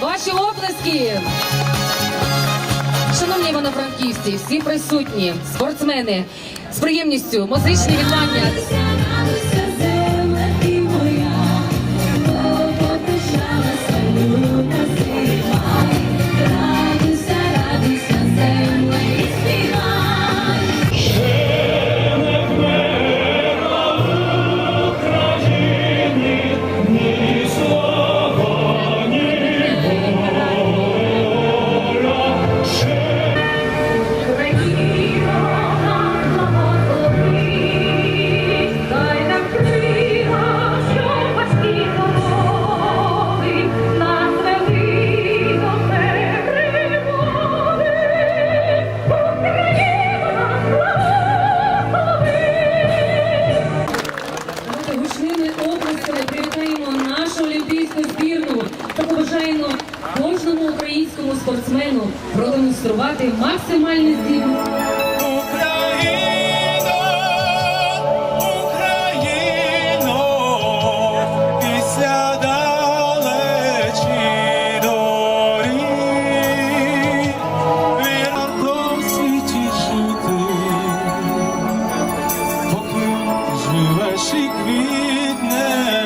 Ваші оплески! Шановні івано-франківці, всі присутні, спортсмени, з приємністю, музичні вітання. Гучними оплесками привітаємо нашу олімпійську збірну. Та побажаємо кожному українському спортсмену продемонструвати максимальні здібності. Живеш і квітнеш Amen.